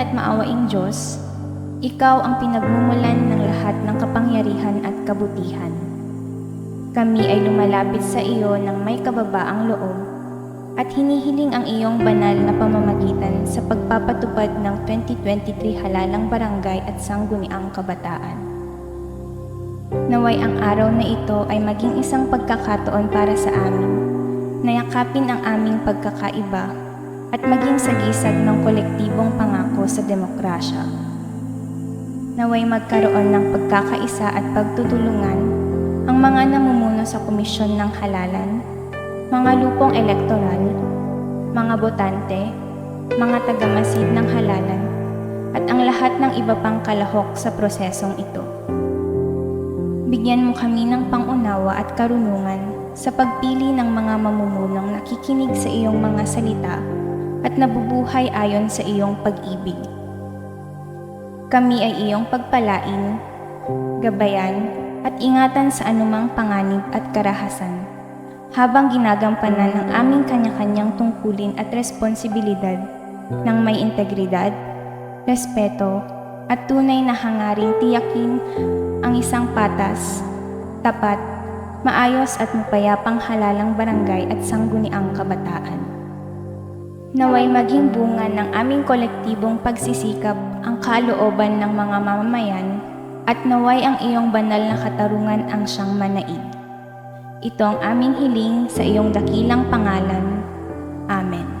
at maawaing Diyos, Ikaw ang pinagmumulan ng lahat ng kapangyarihan at kabutihan. Kami ay lumalapit sa iyo ng may kababaang loob at hinihiling ang iyong banal na pamamagitan sa pagpapatupad ng 2023 Halalang Barangay at Sangguniang Kabataan. Naway ang araw na ito ay maging isang pagkakataon para sa amin na yakapin ang aming pagkakaiba at maging sagisag ng kolektibong pangako sa demokrasya. Naway magkaroon ng pagkakaisa at pagtutulungan ang mga namumuno sa Komisyon ng Halalan, mga lupong elektoral, mga botante, mga tagamasid ng halalan, at ang lahat ng iba pang kalahok sa prosesong ito. Bigyan mo kami ng pangunawa at karunungan sa pagpili ng mga mamumunong nakikinig sa iyong mga salita at nabubuhay ayon sa iyong pag-ibig. Kami ay iyong pagpalain, gabayan, at ingatan sa anumang panganib at karahasan habang ginagampanan ng aming kanya-kanyang tungkulin at responsibilidad ng may integridad, respeto, at tunay na hangaring tiyakin ang isang patas, tapat, maayos at mapayapang halalang barangay at sangguniang kabataan. Naway maging bunga ng aming kolektibong pagsisikap ang kalooban ng mga mamamayan at naway ang iyong banal na katarungan ang siyang manaig. Ito ang aming hiling sa iyong dakilang pangalan. Amen.